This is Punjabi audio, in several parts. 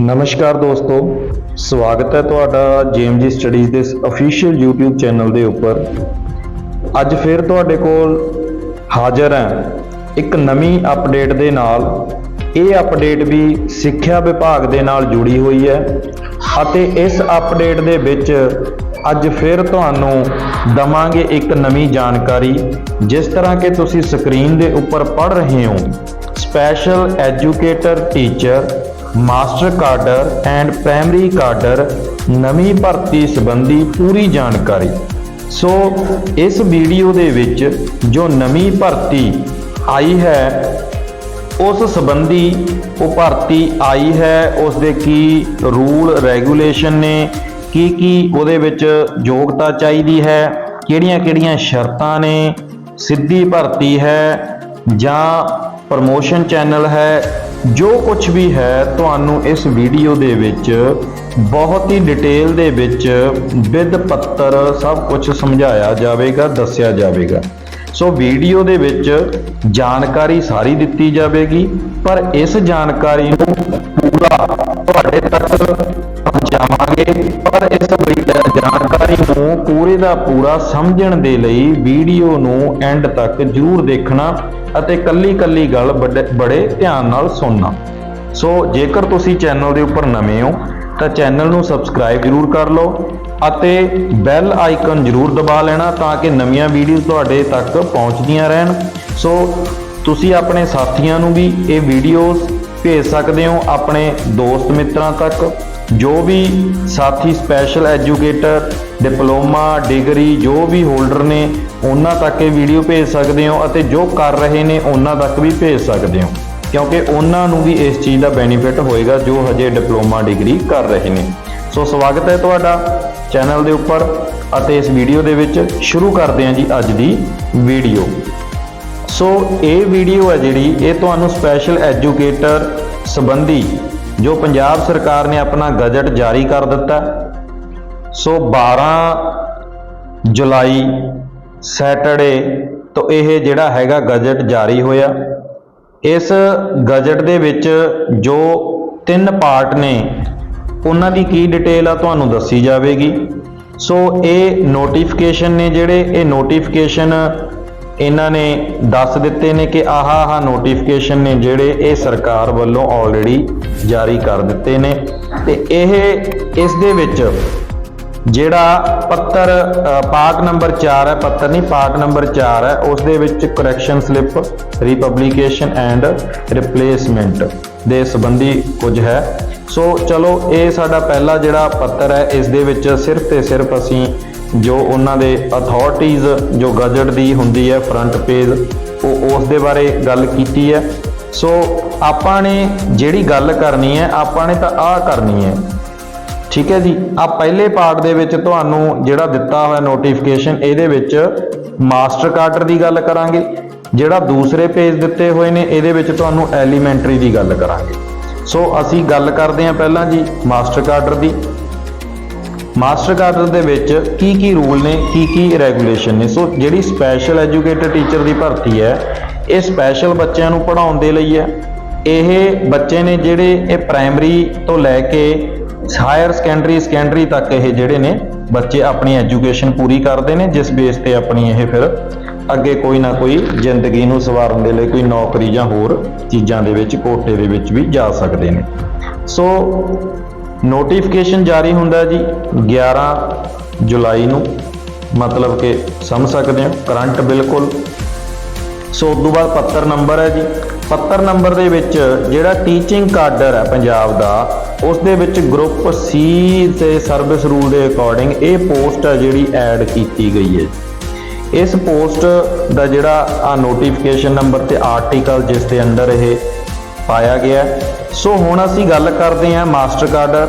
ਨਮਸਕਾਰ ਦੋਸਤੋ, ਸਵਾਗਤ ਹੈ ਤੁਹਾਡਾ ਜੇਐਮਜੀ ਸਟੱਡੀਜ਼ ਦੇ ਅਫੀਸ਼ੀਅਲ YouTube ਚੈਨਲ ਦੇ ਉੱਪਰ। ਅੱਜ ਫਿਰ ਤੁਹਾਡੇ ਕੋਲ ਹਾਜ਼ਰ ਹਾਂ ਇੱਕ ਨਵੀਂ ਅਪਡੇਟ ਦੇ ਨਾਲ। ਇਹ ਅਪਡੇਟ ਵੀ ਸਿੱਖਿਆ ਵਿਭਾਗ ਦੇ ਨਾਲ ਜੁੜੀ ਹੋਈ ਹੈ ਅਤੇ ਇਸ ਅਪਡੇਟ ਦੇ ਵਿੱਚ ਅੱਜ ਫਿਰ ਤੁਹਾਨੂੰ ਦਵਾਂਗੇ ਇੱਕ ਨਵੀਂ ਜਾਣਕਾਰੀ। ਜਿਸ ਤਰ੍ਹਾਂ ਕਿ ਤੁਸੀਂ ਸਕਰੀਨ ਦੇ ਉੱਪਰ ਪੜ ਰਹੇ ਹੋ, special educator teacher master cadre and primary cadre ਨਵੀਂ ਭਰਤੀ ਸੰਬੰਧੀ ਪੂਰੀ ਜਾਣਕਾਰੀ। ਸੋ ਇਸ ਵੀਡੀਓ ਦੇ ਵਿੱਚ ਜੋ ਨਵੀਂ ਭਰਤੀ ਆਈ ਹੈ, ਉਸ ਸੰਬੰਧੀ ਉਹ ਭਰਤੀ ਆਈ ਹੈ ਉਸ ਦੇ ਕੀ ਰੂਲ, ਰੈਗੂਲੇਸ਼ਨ ਨੇ, ਕੀ ਕੀ ਉਹਦੇ ਵਿੱਚ ਯੋਗਤਾ ਚਾਹੀਦੀ ਹੈ ਕਿਹੜੀਆਂ-ਕਿਹੜੀਆਂ ਸ਼ਰਤਾਂ ਨੇ, ਸਿੱਧੀ ਭਰਤੀ ਹੈ ਜਾਂ ਪ੍ਰਮੋਸ਼ਨ ਚੈਨਲ ਹੈ ਜੋ ਕੁਝ ਵੀ ਹੈ ਤੁਹਾਨੂੰ ਇਸ ਵੀਡੀਓ ਦੇ ਵਿੱਚ, ਬਹੁਤ ਹੀ ਡਿਟੇਲ ਦੇ ਵਿੱਚ ਵਿਦ ਪੱਤਰ ਸਭ ਕੁਝ ਸਮਝਾਇਆ ਜਾਵੇਗਾ, ਦੱਸਿਆ ਜਾਵੇਗਾ। ਸੋ ਵੀਡੀਓ ਦੇ ਵਿੱਚ ਜਾਣਕਾਰੀ ਸਾਰੀ ਦਿੱਤੀ ਜਾਵੇਗੀ, ਪਰ ਇਸ ਜਾਣਕਾਰੀ ਨੂੰ ਪੂਰਾ ਤੁਹਾਡੇ ਤੱਕ ਪਹੁੰਚਾਵਾਂਗੇ ਪਰ ਇਸ ਜਾਣਕਾਰੀ ਨੂੰ ਪੂਰੇ ਦਾ ਪੂਰਾ ਸਮਝਣ ਦੇ ਲਈ ਵੀਡੀਓ ਨੂੰ ਐਂਡ ਤੱਕ ਜ਼ਰੂਰ ਦੇਖਣਾ ਅਤੇ ਕੱਲੀ ਕੱਲੀ ਗੱਲ ਵੱਡੇ- ਬੜੇ ਧਿਆਨ ਨਾਲ ਸੁਣਨਾ। ਸੋ ਜੇਕਰ ਤੁਸੀਂ ਚੈਨਲ ਦੇ ਉੱਪਰ ਨਵੇਂ ਹੋ, ਤਾਂ ਚੈਨਲ ਨੂੰ ਸਬਸਕ੍ਰਾਈਬ ਜ਼ਰੂਰ ਕਰ ਲਓ ਅਤੇ ਬੈਲ ਆਈਕਨ ਜ਼ਰੂਰ ਦਬਾ ਲੈਣਾ ਤਾਂ ਕਿ ਨਵੀਆਂ ਵੀਡੀਓਜ਼ ਤੁਹਾਡੇ ਤੱਕ ਪਹੁੰਚਦੀਆਂ ਰਹਿਣ। ਸੋ ਤੁਸੀਂ ਆਪਣੇ ਸਾਥੀਆਂ ਨੂੰ ਵੀ ਇਹ ਵੀਡੀਓਜ਼ ਭੇਜ ਸਕਦੇ ਹੋ ਆਪਣੇ ਦੋਸਤ ਮਿੱਤਰਾਂ ਤੱਕ, ਜੋ ਵੀ ਸਾਥੀ ਸਪੈਸ਼ਲ ਐਜੂਕੇਟਰ ਡਿਪਲੋਮਾ ਡਿਗਰੀ ਜੋ ਵੀ ਹੋਲਡਰ ਨੇ, ਉਹਨਾਂ ਤੱਕ ਇਹ ਵੀਡੀਓ ਭੇਜ ਸਕਦੇ ਹੋ ਅਤੇ ਜੋ ਕਰ ਰਹੇ ਨੇ, ਉਹਨਾਂ ਤੱਕ ਵੀ ਭੇਜ ਸਕਦੇ ਹੋ। ਕਿਉਂਕਿ ਉਹਨਾਂ ਨੂੰ ਵੀ ਇਸ ਚੀਜ਼ ਦਾ ਬੈਨੀਫਿਟ ਹੋਏਗਾ ਜੋ ਹਜੇ ਡਿਪਲੋਮਾ ਡਿਗਰੀ ਕਰ ਰਹੇ ਨੇ। ਸੋ ਸਵਾਗਤ ਹੈ ਤੁਹਾਡਾ ਚੈਨਲ ਦੇ ਉੱਪਰ ਅਤੇ ਇਸ ਵੀਡੀਓ ਦੇ ਵਿੱਚ ਸ਼ੁਰੂ ਕਰਦੇ ਹਾਂ ਜੀ ਅੱਜ ਦੀ ਵੀਡੀਓ ਸੋ ਇਹ ਵੀਡੀਓ ਹੈ ਜਿਹੜੀ ਇਹ ਤੁਹਾਨੂੰ ਸਪੈਸ਼ਲ ਐਜੂਕੇਟਰ ਸੰਬੰਧੀ ਜੋ ਪੰਜਾਬ ਸਰਕਾਰ ਨੇ ਆਪਣਾ ਗਜਟ ਜਾਰੀ ਕਰ ਦਿੱਤਾ। ਸੋ 12 ਜੁਲਾਈ, ਸੈਟਰਡੇ ਤੋਂ ਇਹ ਜਿਹੜਾ ਹੈਗਾ ਗਜਟ ਜਾਰੀ ਹੋਇਆ। ਇਸ ਗਜਟ ਦੇ ਵਿੱਚ ਜੋ ਤਿੰਨ ਪਾਰਟ ਨੇ, ਉਹਨਾਂ ਦੀ ਕੀ ਡਿਟੇਲ ਆ ਤੁਹਾਨੂੰ ਦੱਸੀ ਜਾਵੇਗੀ। ਸੋ ਇਹ ਨੋਟੀਫਿਕੇਸ਼ਨ ਨੇ ਜਿਹੜੇ, ਇਹ ਨੋਟੀਫਿਕੇਸ਼ਨ ਇਹਨਾਂ ਨੇ ਦੱਸ ਦਿੱਤੇ ਨੇ ਕਿ ਆਹ ਆਹ ਨੋਟੀਫਿਕੇਸ਼ਨ ਨੇ ਜਿਹੜੇ ਇਹ ਸਰਕਾਰ ਵੱਲੋਂ ਆਲਰੇਡੀ ਜਾਰੀ ਕਰ ਦਿੱਤੇ ਨੇ। ਤੇ ਇਹ ਇਸ ਦੇ ਵਿੱਚ ਜਿਹੜਾ ਪੱਤਰ ਅ, ਪਾਰਟ ਨੰਬਰ 4 ਹੈ ਪੱਤਰ ਨਹੀਂ ਪਾਰਟ ਨੰਬਰ 4 ਹੈ ਉਸ ਦੇ ਵਿੱਚ correction slip republication and replacement ਦੇ ਸੰਬੰਧੀ ਕੁਝ ਹੈ। ਸੋ ਚਲੋ ਇਹ ਸਾਡਾ ਪਹਿਲਾ ਜਿਹੜਾ ਪੱਤਰ ਹੈ ਇਸ ਦੇ ਵਿੱਚ ਸਿਰਫ ਤੇ ਸਿਰਫ ਅਸੀਂ ਜੋ ਉਹਨਾਂ ਦੇ ਅਥਾਰਟੀਆਂ ਜੋ ਗਜਟ ਦੀ ਹੁੰਦੀ ਹੈ ਫਰੰਟ ਪੇਜ ਉਹ ਉਸ ਦੇ ਬਾਰੇ ਗੱਲ ਕੀਤੀ ਹੈ। ਸੋ ਆਪਾਂ ਨੇ ਜਿਹੜੀ ਗੱਲ ਕਰਨੀ ਹੈ, ਆਪਾਂ ਨੇ ਤਾਂ ਆਹ ਕਰਨੀ ਹੈ। ਠੀਕ ਹੈ ਜੀ? ਆ ਪਹਿਲੇ ਪਾਰਟ ਦੇ ਵਿੱਚ ਤੁਹਾਨੂੰ ਜਿਹੜਾ ਦਿੱਤਾ ਹੋਇਆ ਨੋਟੀਫਿਕੇਸ਼ਨ ਇਹਦੇ ਵਿੱਚ ਮਾਸਟਰ ਕਾਰਡਰ ਦੀ ਗੱਲ ਕਰਾਂਗੇ। ਜਿਹੜਾ ਦੂਸਰੇ ਪੇਜ ਦਿੱਤੇ ਹੋਏ ਨੇ, ਇਹਦੇ ਵਿੱਚ ਤੁਹਾਨੂੰ ਐਲੀਮੈਂਟਰੀ ਦੀ ਗੱਲ ਕਰਾਂਗੇ। ਸੋ ਅਸੀਂ ਗੱਲ ਕਰਦੇ ਹਾਂ ਪਹਿਲਾਂ ਜੀ ਮਾਸਟਰ ਕਾਰਡਰ ਦੀ। ਮਾਸਟਰ ਕਾਰਡਰ ਦੇ ਵਿੱਚ ਕੀ ਕੀ ਰੂਲ ਨੇ, ਕੀ ਕੀ ਰੈਗੂਲੇਸ਼ਨ ਨੇ? ਸੋ ਜਿਹੜੀ ਸਪੈਸ਼ਲ ਐਜੂਕੇਟਰ ਟੀਚਰ ਦੀ ਭਰਤੀ ਹੈ, ਇਹ ਸਪੈਸ਼ਲ ਬੱਚਿਆਂ ਨੂੰ ਪੜ੍ਹਾਉਣ ਦੇ ਲਈ ਹੈ। ਇਹ ਬੱਚੇ ਨੇ ਜਿਹੜੇ ਇਹ ਪ੍ਰਾਇਮਰੀ ਤੋਂ ਲੈ ਕੇ ਹਾਇਰ ਸੈਕੰਡਰੀ ਸੈਕੰਡਰੀ ਤੱਕ ਇਹ ਜਿਹੜੇ ਨੇ ਬੱਚੇ ਆਪਣੀ ਐਜੂਕੇਸ਼ਨ ਪੂਰੀ ਕਰਦੇ ਨੇ, ਜਿਸ ਬੇਸ ਤੇ ਆਪਣੀ ਇਹ ਫਿਰ ਅੱਗੇ ਕੋਈ ਨਾ ਕੋਈ ਜ਼ਿੰਦਗੀ ਨੂੰ ਸਵਾਰਨ ਦੇ ਲਈ ਕੋਈ ਨੌਕਰੀ ਜਾਂ ਹੋਰ ਚੀਜ਼ਾਂ ਦੇ ਵਿੱਚ, ਕੋਟੇ ਦੇ ਵਿੱਚ ਵੀ ਜਾ ਸਕਦੇ ਨੇ। ਸੋ ਨੋਟੀਫਿਕੇਸ਼ਨ ਜਾਰੀ ਹੁੰਦਾ ਜੀ 11 ਜੁਲਾਈ ਨੂੰ। ਮਤਲਬ ਕਿ ਸਮਝ ਸਕਦੇ ਹੋ, ਕਰੰਟ ਬਿਲਕੁਲ। ਸੋ ਉਸ ਤੋਂ ਬਾਅਦ ਪੱਤਰ ਨੰਬਰ ਹੈ ਜੀ। ਪੱਤਰ ਨੰਬਰ ਦੇ ਵਿੱਚ ਜਿਹੜਾ ਟੀਚਿੰਗ ਕਾਡਰ ਹੈ ਪੰਜਾਬ ਦਾ, ਉਸ ਦੇ ਵਿੱਚ ਗਰੁੱਪ ਸੀ ਤੇ ਸਰਵਿਸ ਰੂਲ ਦੇ ਅਕੋਰਡਿੰਗ ਇਹ ਪੋਸਟ ਹੈ ਜਿਹੜੀ ਐਡ ਕੀਤੀ ਗਈ ਹੈ ਇਸ ਪੋਸਟ ਦਾ ਜਿਹੜਾ ਆ ਨੋਟੀਫਿਕੇਸ਼ਨ ਨੰਬਰ ਤੇ ਆਰਟੀਕਲ ਜਿਸ ਦੇ ਅੰਦਰ ਇਹ ਪਾਇਆ ਗਿਆ ਸੋ ਹੁਣ ਅਸੀਂ ਗੱਲ ਕਰਦੇ ਹਾਂ ਮਾਸਟਰ ਕਾਡਰ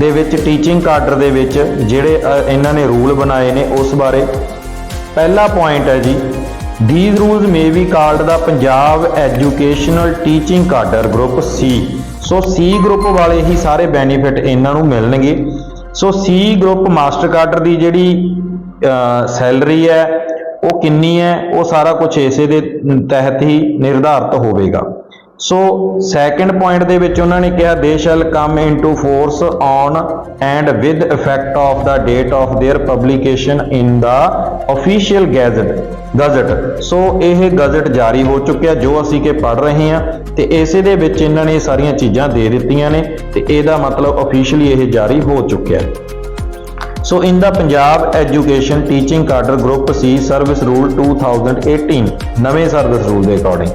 ਦੇ ਵਿੱਚ, ਟੀਚਿੰਗ ਕਾਡਰ ਦੇ ਵਿੱਚ, ਜਿਹੜੇ ਇਹਨਾਂ ਨੇ ਰੂਲ ਬਣਾਏ ਨੇ ਉਸ ਬਾਰੇ। ਪਹਿਲਾ ਪੁਆਇੰਟ ਹੈ ਜੀ these rules may be called the Punjab educational teaching cadre group C so C group ਵਾਲੇ ਹੀ ਸਾਰੇ ਬੈਨੀਫਿਟ ਇਹਨਾਂ ਨੂੰ ਮਿਲਣਗੇ। So C group master cadre ਦੀ ਜਿਹੜੀ ਸੈਲਰੀ ਹੈ ਉਹ ਕਿੰਨੀ ਹੈ ਉਹ ਸਾਰਾ ਕੁਝ ਇਸੇ ਦੇ ਤਹਿਤ ਹੀ ਨਿਰਧਾਰਤ ਹੋਵੇਗਾ ਸੋ ਸੈਕੰਡ ਪੁਆਇੰਟ ਦੇ ਵਿੱਚ ਉਹਨਾਂ ਨੇ ਕਿਹਾ they shall come into force on and with effect of the date of their publication in the official gazette gazette so ਇਹ ਗਜ਼ਟ ਜਾਰੀ ਹੋ ਚੁੱਕਿਆ ਜੋ ਅਸੀਂ ਕਿ ਪੜ ਰਹੇ ਹਾਂ ਤੇ ਇਸੇ ਦੇ ਵਿੱਚ ਇਹਨਾਂ ਨੇ ਇਹ ਸਾਰੀਆਂ ਚੀਜ਼ਾਂ ਦੇ ਦਿੱਤੀਆਂ ਨੇ ਤੇ ਇਹਦਾ ਮਤਲਬ ਅਫੀਸ਼ੀਅਲੀ ਇਹ ਜਾਰੀ ਹੋ ਚੁੱਕਿਆ ਹੈ So in the Punjab Education Teaching Cadre Group C Service Rule 2018, Name Service Rule ਦੇ according.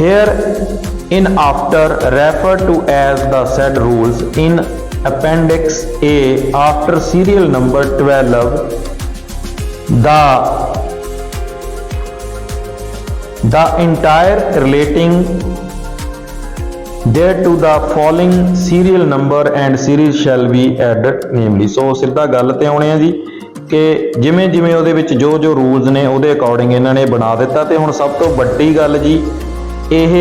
Here in after referred to as the said rules in Appendix A after serial number 12 the the entire relating there to the following serial number and series shall be added namely ਸੋ ਸਿੱਧਾ ਗੱਲ ਤੇ ਆਉਣੇ ਆ ਜੀ ਕਿ ਜਿਵੇਂ ਜਿਵੇਂ ਉਹਦੇ ਵਿੱਚ ਜੋ ਜੋ ਰੂਲਸ ਨੇ, ਉਹਦੇ ਅਕੋਰਡਿੰਗ ਇਹਨਾਂ ਨੇ ਬਣਾ ਦਿੱਤਾ ਤੇ ਹੁਣ ਸਭ ਤੋਂ ਵੱਡੀ ਗੱਲ ਜੀ, ਇਹ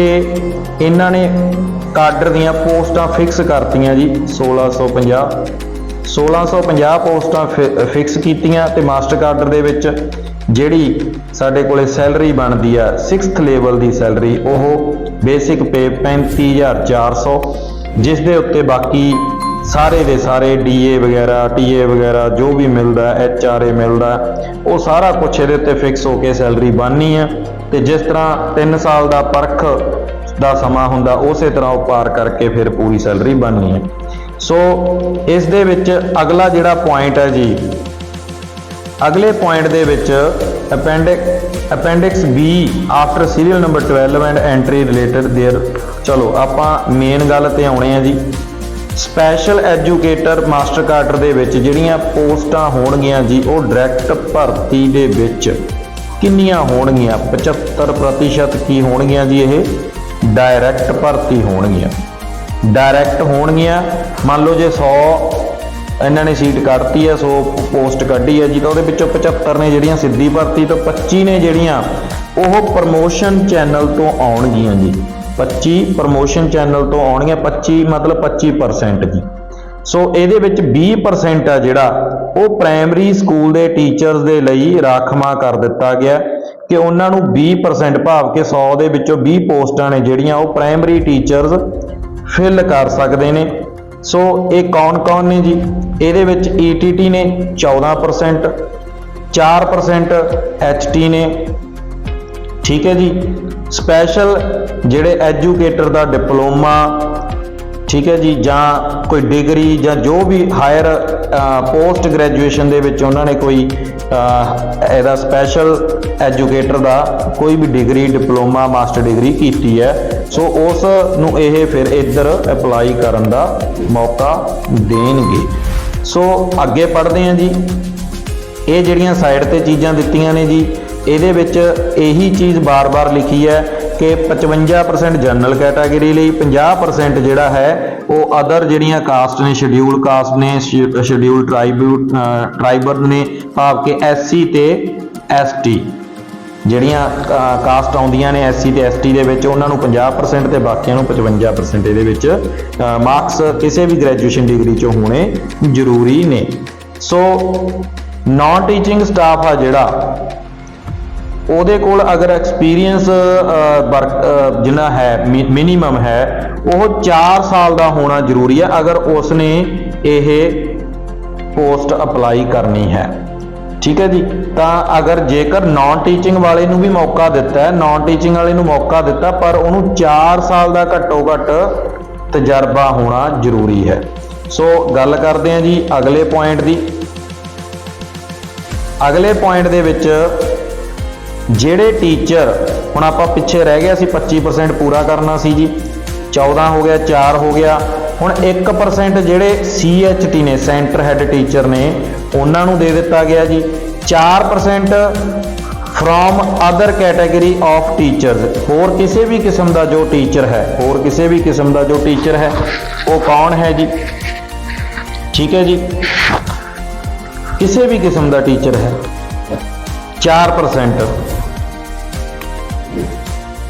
ਇਹਨਾਂ ਨੇ ਕਾਡਰ ਦੀਆਂ ਪੋਸਟਾਂ ਫਿਕਸ ਕਰਤੀਆਂ ਜੀ 1650 1650 ਪੋਸਟਾਂ ਫਿਕਸ ਕੀਤੀਆਂ ਤੇ ਮਾਸਟਰ ਕਾਡਰ ਦੇ ਵਿੱਚ ਜਿਹੜੀ ਸਾਡੇ ਕੋਲੇ ਸੈਲਰੀ ਬਣਦੀ ਆ 6th ਲੈਵਲ ਦੀ ਸੈਲਰੀ, ਉਹ ਬੇਸਿਕ ਪੇ 35400 ਜਿਸ ਦੇ ਉੱਤੇ ਬਾਕੀ ਸਾਰੇ ਦੇ ਸਾਰੇ ਡੀਏ ਵਗੈਰਾ ਟੀਏ ਵਗੈਰਾ, ਜੋ ਵੀ ਮਿਲਦਾ ਐਚਆਰਏ ਮਿਲਦਾ, ਉਹ ਸਾਰਾ ਕੁਝ ਇਹਦੇ ਉੱਤੇ ਫਿਕਸ ਹੋ ਕੇ ਸੈਲਰੀ ਬਣਨੀ ਆ। ਤੇ ਜਿਸ ਤਰ੍ਹਾਂ 3 ਸਾਲ ਦਾ ਪਰਖ ਦਾ ਸਮਾਂ ਹੁੰਦਾ, ਉਸੇ ਤਰ੍ਹਾਂ ਉਹ ਪਾਰ ਕਰਕੇ ਫਿਰ ਪੂਰੀ ਸੈਲਰੀ ਬਣਨੀ ਹੈ ਸੋ ਇਸ ਦੇ ਵਿੱਚ ਅਗਲਾ ਜਿਹੜਾ ਪੁਆਇੰਟ ਹੈ ਜੀ ਅਗਲੇ ਪੁਆਇੰਟ ਦੇ ਵਿੱਚ appendix appendix B after serial number 12 and entry related there ਚਲੋ ਆਪਾਂ ਮੇਨ ਗੱਲ ਤੇ ਆਉਣੇ ਆ ਜੀ ਸਪੈਸ਼ਲ ਐਜੂਕੇਟਰ ਮਾਸਟਰ ਕਾਡਰ ਦੇ ਵਿੱਚ ਜਿਹੜੀਆਂ ਪੋਸਟਾਂ ਹੋਣਗੀਆਂ ਜੀ ਉਹ ਡਾਇਰੈਕਟ ਭਰਤੀ ਦੇ ਵਿੱਚ ਕਿੰਨੀਆਂ ਹੋਣਗੀਆਂ 75% ਕੀ ਹੋਣਗੀਆਂ ਜੀ ਇਹ ਡਾਇਰੈਕਟ ਭਰਤੀ ਹੋਣਗੀਆਂ ਡਾਇਰੈਕਟ ਹੋਣਗੀਆਂ ਮੰਨ ਲਓ ਜੇ 100 ਇਹਨਾਂ ਨੇ ਸੀਟ ਕੱਢਤੀ ਹੈ 100 ਪੋਸਟ ਕੱਢੀ ਹੈ ਜੀ ਤਾਂ ਉਹਦੇ ਵਿੱਚੋਂ 75 ਨੇ ਜਿਹੜੀਆਂ ਸਿੱਧੀ ਭਰਤੀ ਤੋਂ 25 ਨੇ ਜਿਹੜੀਆਂ ਉਹ ਪ੍ਰਮੋਸ਼ਨ ਚੈਨਲ ਤੋਂ ਆਉਣਗੀਆਂ ਜੀ। 25 ਪ੍ਰਮੋਸ਼ਨ ਚੈਨਲ ਤੋਂ ਆਉਣਗੀਆਂ 25 ਮਤਲਬ 25% ਜੀ। ਸੋ ਇਹਦੇ ਵਿੱਚ 20% ਆ ਜਿਹੜਾ ਉਹ ਪ੍ਰਾਇਮਰੀ ਸਕੂਲ ਦੇ ਟੀਚਰਸ ਦੇ ਲਈ ਰਾਖਵਾਂ ਕਰ ਦਿੱਤਾ ਗਿਆ ਕਿ ਉਹਨਾਂ ਨੂੰ 20% ਭਾਵ ਕਿ 100 ਦੇ ਵਿੱਚੋਂ 20 ਪੋਸਟਾਂ ਨੇ ਜਿਹੜੀਆਂ ਉਹ ਪ੍ਰਾਇਮਰੀ ਟੀਚਰਸ ਫਿਲ ਕਰ ਸਕਦੇ ਨੇ। ਸੋ ਇਹ ਕੌਣ-ਕੌਣ ਨੇ ਜੀ? ਇਹਦੇ ਵਿੱਚ ETT ਨੇ 14% 4% HT ਨੇ। ਠੀਕ ਹੈ ਜੀ? ਸਪੈਸ਼ਲ ਜਿਹੜੇ ਐਜੂਕੇਟਰ ਦਾ ਡਿਪਲੋਮਾ, ਠੀਕ ਹੈ ਜੀ, ਜਾਂ ਕੋਈ ਡਿਗਰੀ ਜਾਂ ਜੋ ਵੀ ਹਾਇਰ ਪੋਸਟ ਗ੍ਰੈਜੂਏਸ਼ਨ ਦੇ ਵਿੱਚ ਉਹਨਾਂ ਨੇ ਕੋਈ ਇਹਦਾ ਸਪੈਸ਼ਲ ਐਜੂਕੇਟਰ ਦਾ ਕੋਈ ਵੀ ਡਿਗਰੀ ਡਿਪਲੋਮਾ ਮਾਸਟਰ ਡਿਗਰੀ ਕੀਤੀ ਹੈ। ਸੋ ਉਸ ਨੂੰ ਇਹ ਫਿਰ ਇੱਧਰ ਅਪਲਾਈ ਕਰਨ ਦਾ ਮੌਕਾ ਦੇਣਗੇ। ਸੋ ਅੱਗੇ ਪੜ੍ਹਦੇ ਹਾਂ ਜੀ। ਇਹ ਜਿਹੜੀਆਂ ਸਾਈਡ ਤੇ ਚੀਜ਼ਾਂ ਦਿੱਤੀਆਂ ਨੇ ਜੀ, ਇਹਦੇ ਵਿੱਚ ਇਹੀ ਚੀਜ਼ ਬਾਰ-ਬਾਰ ਲਿਖੀ ਹੈ ਕਿ 55% ਜਨਰਲ ਕੈਟਾਗਰੀ ਲਈ 50% ਜਿਹੜਾ ਹੈ ਉਹ ਅਦਰ ਜਿਹੜੀਆਂ ਕਾਸਟ ਨੇ ਸ਼ਡਿਊਲ ਕਾਸਟ ਨੇ ਸ਼ਡਿਊਲ ਟ੍ਰਾਈਬੂ ਟ੍ਰਾਈਬਰ ਨੇ, ਭਾਵ ਕਿ ਐਸਸੀ ਤੇ ਐਸਟੀ ਜਿਹੜੀਆਂ ਕਾਸਟ ਆਉਂਦੀਆਂ ਨੇ ਐਸਸੀ ਤੇ ਐਸਟੀ ਦੇ ਵਿੱਚ, ਉਹਨਾਂ ਨੂੰ 50% ਤੇ ਬਾਕੀਆਂ ਨੂੰ 55% ਇਹਦੇ ਵਿੱਚ ਮਾਰਕਸ ਕਿਸੇ ਵੀ ਗ੍ਰੈਜੂਏਸ਼ਨ ਡਿਗਰੀ ਚੋਂ ਹੋਣੇ ਜ਼ਰੂਰੀ ਨੇ। ਸੋ ਨਾਨ ਟੀਚਿੰਗ ਸਟਾਫ ਆ ਜਿਹੜਾ, ਉਹਦੇ ਕੋਲ ਅਗਰ ਐਕਸਪੀਰੀਅੰਸ ਵਰਕ ਜਿੰਨਾ ਹੈ ਮਿਨੀਮਮ ਹੈ, ਉਹ 4 ਸਾਲ ਦਾ ਹੋਣਾ ਜ਼ਰੂਰੀ ਹੈ ਅਗਰ ਉਸਨੇ ਇਹ ਪੋਸਟ ਅਪਲਾਈ ਕਰਨੀ ਹੈ। ਠੀਕ ਹੈ ਜੀ? ਤਾਂ ਅਗਰ ਜੇਕਰ ਨਾਨ ਟੀਚਿੰਗ ਵਾਲੇ ਨੂੰ ਵੀ ਮੌਕਾ ਦਿੱਤਾ ਹੈ ਨਾਨ ਟੀਚਿੰਗ ਵਾਲੇ ਨੂੰ ਮੌਕਾ ਦਿੱਤਾ, ਪਰ ਉਹਨੂੰ 4 ਸਾਲ ਦਾ ਘੱਟੋ ਘੱਟ ਤਜਰਬਾ ਹੋਣਾ ਜ਼ਰੂਰੀ ਹੈ। ਸੋ ਗੱਲ ਕਰਦੇ ਹਾਂ ਜੀ ਅਗਲੇ ਪੁਆਇੰਟ ਦੀ। ਅਗਲੇ ਪੁਆਇੰਟ ਦੇ ਵਿੱਚ ਜਿਹੜੇ ਟੀਚਰ ਹੁਣ ਆਪਾਂ ਪਿੱਛੇ ਰਹਿ ਗਿਆ ਸੀ 25% ਪੂਰਾ ਕਰਨਾ ਸੀ ਜੀ। 14 ਹੋ ਗਿਆ 4 ਹੋ ਗਿਆ। ਹੁਣ 1% ਜਿਹੜੇ CHT ਨੇ ਸੈਂਟਰ ਹੈੱਡ ਟੀਚਰ ਨੇ, ਉਹਨਾਂ ਨੂੰ ਦੇ ਦਿੱਤਾ ਗਿਆ ਜੀ। 4% from other category of teachers ਹੋਰ ਕਿਸੇ ਵੀ ਕਿਸਮ ਦਾ ਜੋ ਟੀਚਰ ਹੈ, ਹੋਰ ਕਿਸੇ ਵੀ ਕਿਸਮ ਦਾ ਜੋ ਟੀਚਰ ਹੈ, ਉਹ ਕੌਣ ਹੈ ਜੀ? ਠੀਕ ਹੈ ਜੀ। ਕਿਸੇ ਵੀ ਕਿਸਮ ਦਾ ਟੀਚਰ ਹੈ। 4%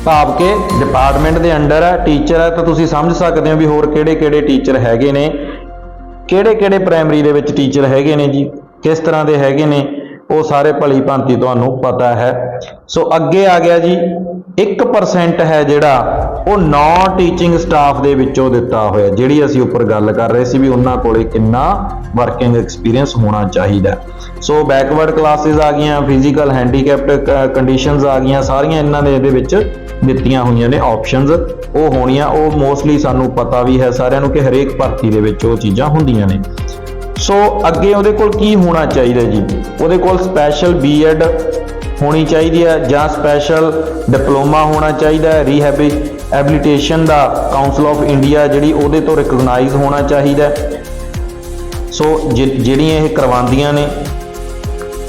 ਭਾਵ ਕਿ ਡਿਪਾਰਟਮੈਂਟ ਦੇ ਅੰਡਰ ਹੈ ਟੀਚਰ ਹੈ ਤਾਂ ਤੁਸੀਂ ਸਮਝ ਸਕਦੇ ਹੋ ਵੀ ਹੋਰ ਕਿਹੜੇ-ਕਿਹੜੇ ਟੀਚਰ ਹੈਗੇ ਨੇ। ਕਿਹੜੇ-ਕਿਹੜੇ ਪ੍ਰਾਇਮਰੀ ਦੇ ਵਿੱਚ ਟੀਚਰ ਹੈਗੇ ਨੇ ਜੀ? ਕਿਸ ਤਰ੍ਹਾਂ ਦੇ ਹੈਗੇ ਨੇ? ਉਹ ਸਾਰੇ ਭਲੀ ਭਾਂਤੀ ਤੁਹਾਨੂੰ ਪਤਾ ਹੈ। ਸੋ ਅੱਗੇ ਆ ਗਿਆ ਜੀ 1% ਹੈ ਜਿਹੜਾ ਉਹ ਨਾਨ ਟੀਚਿੰਗ ਸਟਾਫ ਦੇ ਵਿੱਚੋਂ ਦਿੱਤਾ ਹੋਇਆ ਜਿਹੜੀ ਅਸੀਂ ਉੱਪਰ ਗੱਲ ਕਰ ਰਹੇ ਸੀ ਵੀ ਉਹਨਾਂ ਕੋਲੇ ਕਿੰਨਾ ਵਰਕਿੰਗ ਐਕਸਪੀਰੀਅੰਸ ਹੋਣਾ ਚਾਹੀਦਾ ਸੋ ਬੈਕਵਰਡ ਕਲਾਸਿਸ ਆ ਗਈਆਂ ਫਿਜ਼ੀਕਲ ਹੈਂਡੀਕੈਪਡ ਕੰਡੀਸ਼ਨਸ ਆ ਗਈਆਂ, ਸਾਰੀਆਂ ਇਹਨਾਂ ਦੇ ਇਹਦੇ ਵਿੱਚ ਦਿੱਤੀਆਂ ਹੋਈਆਂ ਨੇ ਆਪਸ਼ਨਸ ਉਹ ਹੋਣੀਆਂ, ਉਹ ਮੋਸਟਲੀ ਸਾਨੂੰ ਪਤਾ ਵੀ ਹੈ ਸਾਰਿਆਂ ਨੂੰ ਕਿ ਹਰੇਕ ਭਰਤੀ ਦੇ ਵਿੱਚ ਉਹ ਚੀਜ਼ਾਂ ਹੁੰਦੀਆਂ ਨੇ। ਸੋ ਅੱਗੇ ਉਹਦੇ ਕੋਲ ਕੀ ਹੋਣਾ ਚਾਹੀਦਾ ਜੀ? ਉਹਦੇ ਕੋਲ ਸਪੈਸ਼ਲ ਬੀਐਡ ਹੋਣੀ ਚਾਹੀਦੀ ਹੈ ਜਾਂ ਸਪੈਸ਼ਲ ਡਿਪਲੋਮਾ ਹੋਣਾ ਚਾਹੀਦਾ ਹੈ rehabilitation the council of India ਜਿਹੜੀ ਉਹਦੇ ਤੋਂ ਰਿਕਗਨਾਈਜ਼ ਹੋਣਾ ਚਾਹੀਦਾ ਸੋ ਜਿਹੜੀਆਂ ਇਹ ਕਰਵਾਉਂਦੀਆਂ ਨੇ,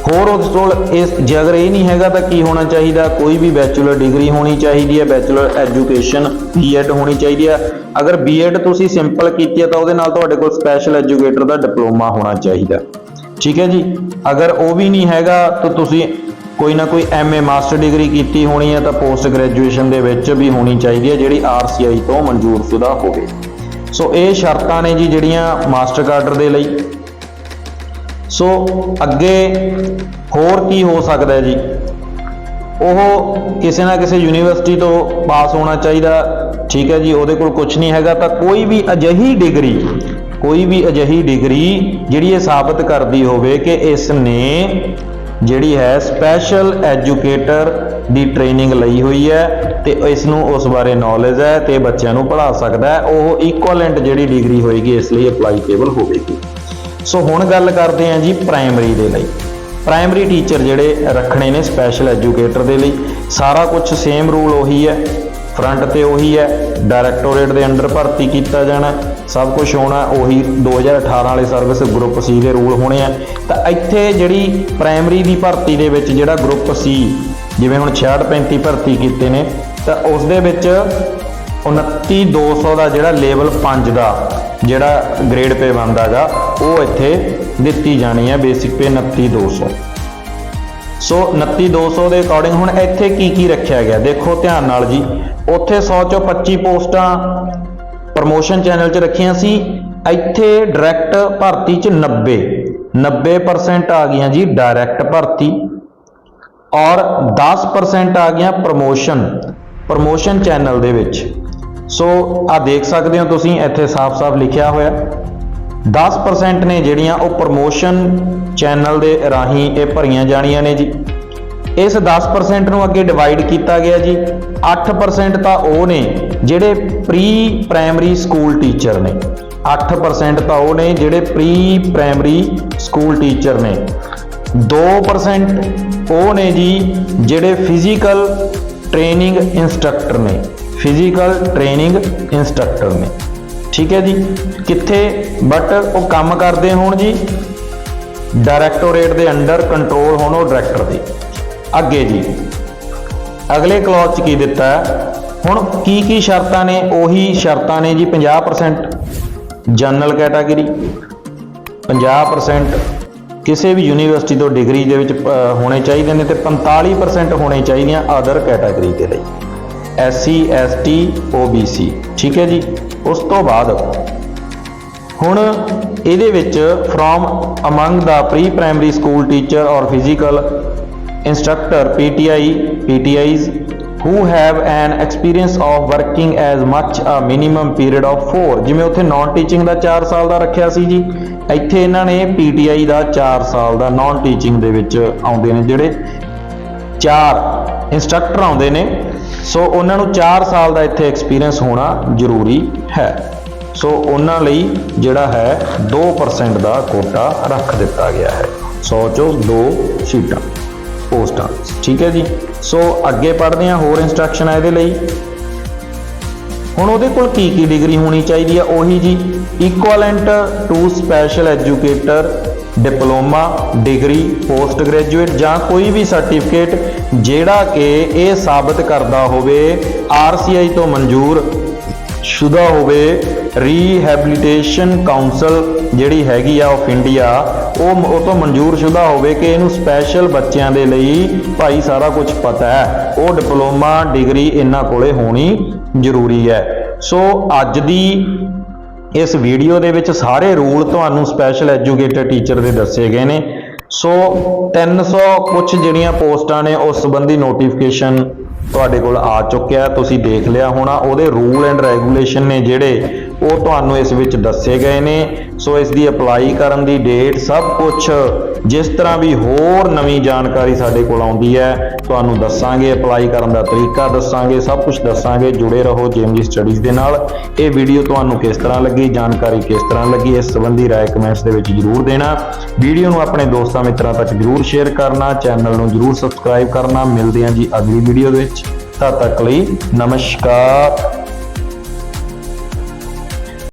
ਹੋਰ ਉਸ ਕੋਲ ਇਸ, ਜੇ ਅਗਰ ਇਹ ਨਹੀਂ ਹੈਗਾ ਤਾਂ ਕੀ ਹੋਣਾ ਚਾਹੀਦਾ? ਕੋਈ ਵੀ ਬੈਚਲਰ ਡਿਗਰੀ ਹੋਣੀ ਚਾਹੀਦੀ ਹੈ ਬੈਚਲਰ ਐਜੂਕੇਸ਼ਨ ਬੀਐਡ ਹੋਣੀ ਚਾਹੀਦੀ ਹੈ। ਅਗਰ ਬੀਐਡ ਤੁਸੀਂ ਸਿੰਪਲ ਕੀਤੀ ਹੈ ਤਾਂ ਉਹਦੇ ਨਾਲ ਤੁਹਾਡੇ ਕੋਲ ਸਪੈਸ਼ਲ ਐਜੂਕੇਟਰ ਦਾ ਡਿਪਲੋਮਾ ਹੋਣਾ ਚਾਹੀਦਾ। ਠੀਕ ਹੈ ਜੀ? ਅਗਰ ਉਹ ਵੀ ਨਹੀਂ ਹੈਗਾ ਤਾਂ ਤੁਸੀਂ ਕੋਈ ਨਾ ਕੋਈ ਐਮਏ ਮਾਸਟਰ ਡਿਗਰੀ ਕੀਤੀ ਹੋਣੀ ਹੈ ਤਾਂ ਪੋਸਟ ਗ੍ਰੈਜੂਏਸ਼ਨ ਦੇ ਵਿੱਚ ਵੀ ਹੋਣੀ ਚਾਹੀਦੀ ਹੈ ਜਿਹੜੀ ਆਰਸੀਆਈ ਤੋਂ ਮਨਜ਼ੂਰਸ਼ੁਦਾ ਹੋਵੇ। ਸੋ ਇਹ ਸ਼ਰਤਾਂ ਨੇ ਜੀ ਜਿਹੜੀਆਂ ਮਾਸਟਰ ਕਾਡਰ ਦੇ ਲਈ। ਸੋ ਅੱਗੇ ਹੋਰ ਕੀ ਹੋ ਸਕਦਾ ਹੈ ਜੀ? ਉਹ ਕਿਸੇ ਨਾ ਕਿਸੇ ਯੂਨੀਵਰਸਿਟੀ ਤੋਂ ਪਾਸ ਹੋਣਾ ਚਾਹੀਦਾ, ਠੀਕ ਹੈ ਜੀ, ਉਹਦੇ ਕੋਲ ਕੁਝ ਨਹੀਂ ਹੈਗਾ, ਤਾਂ ਕੋਈ ਵੀ ਅਜਿਹੀ ਡਿਗਰੀ ਕੋਈ ਵੀ ਅਜਿਹੀ ਡਿਗਰੀ ਜਿਹੜੀ ਇਹ ਸਾਬਤ ਕਰਦੀ ਹੋਵੇ ਕਿ ਇਸ ਨੇ ਜਿਹੜੀ ਹੈ ਸਪੈਸ਼ਲ ਐਜੂਕੇਟਰ ਦੀ ਟ੍ਰੇਨਿੰਗ ਲਈ ਹੋਈ ਹੈ ਤੇ ਇਸ ਨੂੰ ਉਸ ਬਾਰੇ ਨੌਲੇਜ ਹੈ ਤੇ ਬੱਚਿਆਂ ਨੂੰ ਪੜ੍ਹਾ ਸਕਦਾ ਹੈ। ਉਹ ਇਕੁਇਵਲੈਂਟ ਜਿਹੜੀ ਡਿਗਰੀ ਹੋਏਗੀ, ਇਸ ਲਈ ਅਪਲਾਈਕੇਬਲ ਹੋਵੇਗੀ। ਸੋ ਹੁਣ ਗੱਲ ਕਰਦੇ ਹਾਂ ਜੀ ਪ੍ਰਾਇਮਰੀ ਦੇ ਲਈ। ਪ੍ਰਾਇਮਰੀ ਟੀਚਰ ਜਿਹੜੇ ਰੱਖਣੇ ਨੇ ਸਪੈਸ਼ਲ ਐਜੂਕੇਟਰ ਦੇ ਲਈ। ਸਾਰਾ ਕੁਝ ਸੇਮ ਰੂਲ ਉਹੀ ਹੈ। ਫਰੰਟ ਤੇ ਉਹੀ ਹੈ। ਡਾਇਰੈਕਟੋਰੇਟ ਦੇ ਅੰਡਰ ਭਰਤੀ ਕੀਤਾ ਜਾਣਾ। ਸਭ ਕੁਝ ਹੋਣਾ ਉਹੀ 2018 ਵਾਲੇ ਸਰਵਿਸ ਗਰੁੱਪ ਸੀ ਦੇ ਰੂਲ ਹੋਣੇ ਆ। ਤਾਂ ਇੱਥੇ ਜਿਹੜੀ ਪ੍ਰਾਇਮਰੀ ਦੀ ਭਰਤੀ ਦੇ ਵਿੱਚ ਜਿਹੜਾ ਗਰੁੱਪ ਸੀ ਜਿਵੇਂ ਹੁਣ 66 35 ਭਰਤੀ ਕੀਤੇ ਨੇ, ਤਾਂ ਉਸ ਦੇ ਵਿੱਚ 29200 ਦਾ ਜਿਹੜਾ ਲੈਵਲ 5 ਦਾ ਜਿਹੜਾ ਗ੍ਰੇਡ ਪੇ ਬਣਦਾਗਾ ਉਹ ਇੱਥੇ ਦਿੱਤੀ ਜਾਣੀ ਹੈ ਬੇਸਿਕ ਪੇ 29200 ਸੋ। 29200 ਦੇ ਅਕੋਰਡਿੰਗ ਹੁਣ ਇੱਥੇ ਕੀ ਕੀ ਰੱਖਿਆ ਗਿਆ? ਦੇਖੋ ਧਿਆਨ ਨਾਲ ਜੀ, ਉੱਥੇ 100 ਚੋਂ 25 ਪੋਸਟਾਂ ਪ੍ਰਮੋਸ਼ਨ ਚੈਨਲ 'ਚ ਰੱਖੀਆਂ ਸੀ। ਇੱਥੇ ਡਾਇਰੈਕਟ ਭਰਤੀ 'ਚ 90 90% ਆ ਗਈਆਂ ਜੀ ਡਾਇਰੈਕਟ ਭਰਤੀ। ਔਰ 10% ਆ ਗਈਆਂ ਪ੍ਰਮੋਸ਼ਨ ਪ੍ਰਮੋਸ਼ਨ ਚੈਨਲ ਦੇ ਵਿੱਚ। ਸੋ ਆ ਦੇਖ ਸਕਦੇ ਹੋ ਤੁਸੀਂ, ਇੱਥੇ ਸਾਫ਼-ਸਾਫ਼ ਲਿਖਿਆ ਹੋਇਆ। 10% ਨੇ ਜਿਹੜੀਆਂ ਉਹ ਪ੍ਰਮੋਸ਼ਨ ਚੈਨਲ ਦੇ ਰਾਹੀਂ ਇਹ ਭਰੀਆਂ ਜਾਣੀਆਂ ਨੇ ਜੀ। ਇਸ 10% ਨੂੰ ਅੱਗੇ ਡਿਵਾਈਡ ਕੀਤਾ ਗਿਆ ਜੀ। 8% ਤਾਂ ਉਹ ਨੇ। ਜਿਹੜੇ ਪ੍ਰੀ ਪ੍ਰਾਇਮਰੀ ਸਕੂਲ ਟੀਚਰ ਨੇ 8% ਤਾਂ ਉਹ ਨੇ ਜਿਹੜੇ ਪ੍ਰੀ ਪ੍ਰਾਇਮਰੀ ਸਕੂਲ ਟੀਚਰ ਨੇ। 2% ਉਹ ਨੇ ਜੀ ਜਿਹੜੇ ਫਿਜ਼ੀਕਲ ਟ੍ਰੇਨਿੰਗ ਇੰਸਟ੍ਰਕਟਰ ਨੇ ਫਿਜ਼ੀਕਲ ਟ੍ਰੇਨਿੰਗ ਇੰਸਟ੍ਰਕਟਰ ਨੇ। ਠੀਕ ਹੈ ਜੀ? ਕਿੱਥੇ? ਬਟ ਉਹ ਕੰਮ ਕਰਦੇ ਹੋਣ ਜੀ। ਡਾਇਰੈਕਟੋਰੇਟ ਦੇ ਅੰਡਰ ਕੰਟਰੋਲ ਹੋਣ ਉਹ ਡਾਇਰੈਕਟਰ ਦੇ। ਅੱਗੇ ਜੀ, ਅਗਲੇ ਕਲੌਜ਼ 'ਚ ਕੀ ਦਿੱਤਾ? ਹੁਣ ਕੀ ਕੀ ਸ਼ਰਤਾਂ ਨੇ? ਉਹੀ ਸ਼ਰਤਾਂ ਨੇ ਜੀ 50% ਜਨਰਲ ਕੈਟਾਗਰੀ 50% ਕਿਸੇ ਵੀ ਯੂਨੀਵਰਸਿਟੀ ਤੋਂ ਡਿਗਰੀ ਦੇ ਵਿੱਚ ਅ, ਹੋਣੇ ਚਾਹੀਦੇ ਨੇ ਤੇ 45% ਹੋਣੇ ਚਾਹੀਦੀਆਂ ਅਦਰ ਕੈਟਾਗਰੀ ਦੇ ਲਈ। ਐਸਸੀ ਐਸਟੀ ਓਬੀਸੀ ਠੀਕ ਹੈ ਜੀ? ਉਸ ਤੋਂ ਬਾਅਦ ਹੁਣ ਇਹਦੇ ਵਿੱਚ from among the pre primary school teacher or physical instructor PTI PTIs who have an experience of working as much a minimum period of 4 ਜਿਵੇਂ ਉੱਥੇ ਨਾਨ ਟੀਚਿੰਗ ਦਾ 4 ਸਾਲ ਦਾ ਰੱਖਿਆ ਸੀ ਜੀ, ਇੱਥੇ ਇਹਨਾਂ ਨੇ PTI ਦਾ 4 ਸਾਲ ਦਾ ਨਾਨ ਟੀਚਿੰਗ ਦੇ ਵਿੱਚ ਆਉਂਦੇ ਨੇ ਜਿਹੜੇ ਚਾਰ ਇੰਸਟ੍ਰਕਟਰ ਆਉਂਦੇ ਨੇ। ਸੋ ਉਹਨਾਂ ਨੂੰ 4 ਸਾਲ ਦਾ ਇੱਥੇ ਐਕਸਪੀਰੀਅੰਸ ਹੋਣਾ ਜ਼ਰੂਰੀ ਹੈ। ਸੋ ਉਹਨਾਂ ਲਈ ਜਿਹੜਾ ਹੈ 2% ਦਾ ਕੋਟਾ ਰੱਖ ਦਿੱਤਾ ਗਿਆ ਹੈ। 100 ਚੋਂ 2 ਸੀਟਾਂ, ਪੋਸਟਾਂ। ਠੀਕ ਹੈ ਜੀ? ਸੋ ਅੱਗੇ ਪੜ੍ਹਦੇ ਹਾਂ, ਹੋਰ ਇਨਸਟਰਕਸ਼ਨ ਹੈ ਇਹਦੇ ਲਈ। ਹੁਣ ਉਹਦੇ ਕੋਲ ਕੀ ਕੀ ਡਿਗਰੀ ਹੋਣੀ ਚਾਹੀਦੀ ਆ? ਉਹੀ ਜੀ equivalent to special educator diploma degree post graduate ਜਾਂ ਕੋਈ ਵੀ ਸਰਟੀਫਿਕੇਟ ਜਿਹੜਾ ਕਿ ਇਹ ਸਾਬਤ ਕਰਦਾ ਹੋਵੇ ਆਰਸੀਆਈ ਤੋਂ ਮਨਜ਼ੂਰ, ਸ਼ੁਦਾ ਹੋਵੇ ਰੀਹੈਬਿਲਿਟੇਸ਼ਨ ਕਾਉਂਸਲ ਜਿਹੜੀ ਹੈਗੀ ਆ ਆਫ ਇੰਡੀਆ ਉਹ ਉਹ ਤੋਂ ਮਨਜ਼ੂਰਸ਼ੁਦਾ ਹੋਵੇ ਕਿ ਇਹਨੂੰ ਸਪੈਸ਼ਲ ਬੱਚਿਆਂ ਦੇ ਲਈ ਭਾਈ ਸਾਰਾ ਕੁਝ ਪਤਾ ਹੈ। ਉਹ ਡਿਪਲੋਮਾ, ਡਿਗਰੀ ਇਹਨਾਂ ਕੋਲੇ ਹੋਣੀ ਜ਼ਰੂਰੀ ਹੈ। ਸੋ ਅੱਜ ਦੀ ਇਸ ਵੀਡੀਓ ਦੇ ਵਿੱਚ ਸਾਰੇ ਰੂਲ ਤੁਹਾਨੂੰ ਸਪੈਸ਼ਲ ਐਜੂਕੇਟਡ ਟੀਚਰ ਦੇ ਦੱਸੇ ਗਏ ਨੇ। ਸੋ 300 ਕੁਝ ਜਿਹੜੀਆਂ ਪੋਸਟਾਂ ਨੇ, ਉਸ ਸੰਬੰਧੀ ਨੋਟੀਫਿਕੇਸ਼ਨ ਤੁਹਾਡੇ ਕੋਲ ਆ ਚੁੱਕਿਆ। ਤੁਸੀਂ ਦੇਖ ਲਿਆ ਹੋਣਾ, ਉਹਦੇ ਰੂਲ ਐਂਡ ਰੈਗੂਲੇਸ਼ਨ ਨੇ ਜਿਹੜੇ ਉਹ ਤੁਹਾਨੂੰ ਇਸ ਵਿੱਚ ਦੱਸੇ ਗਏ ਨੇ। ਸੋ ਇਸ ਦੀ ਅਪਲਾਈ ਕਰਨ ਦੀ ਡੇਟ ਸਭ ਕੁਝ ਜਿਸ ਤਰ੍ਹਾਂ ਵੀ ਹੋਰ ਨਵੀਂ ਜਾਣਕਾਰੀ ਸਾਡੇ ਕੋਲ ਆਉਂਦੀ ਹੈ, ਤੁਹਾਨੂੰ ਦੱਸਾਂਗੇ, ਅਪਲਾਈ ਕਰਨ ਦਾ ਤਰੀਕਾ ਦੱਸਾਂਗੇ, ਸਭ ਕੁਝ ਦੱਸਾਂਗੇ। ਜੁੜੇ ਰਹੋ ਜੇਐਮਜੀ ਸਟੱਡੀਜ਼ ਦੇ ਨਾਲ। ਇਹ ਵੀਡੀਓ ਤੁਹਾਨੂੰ ਕਿਸ ਤਰ੍ਹਾਂ ਲੱਗੀ, ਜਾਣਕਾਰੀ ਕਿਸ ਤਰ੍ਹਾਂ ਲੱਗੀ, ਇਸ ਸੰਬੰਧੀ ਰਾਏ ਕਮੈਂਟਸ ਦੇ ਵਿੱਚ ਜਰੂਰ ਦੇਣਾ। ਵੀਡੀਓ ਨੂੰ ਆਪਣੇ ਦੋਸਤਾਂ ਮਿੱਤਰਾਂ ਤੱਕ ਜਰੂਰ ਸ਼ੇਅਰ ਕਰਨਾ, ਚੈਨਲ ਨੂੰ ਜਰੂਰ ਸਬਸਕ੍ਰਾਈਬ ਕਰਨਾ। ਮਿਲਦੇ ਹਾਂ ਜੀ ਅਗਲੀ ਵੀਡੀਓ ਦੇ ਵਿੱਚ। ਤਦ ਤੱਕ ਲਈ ਨਮਸਕਾਰ।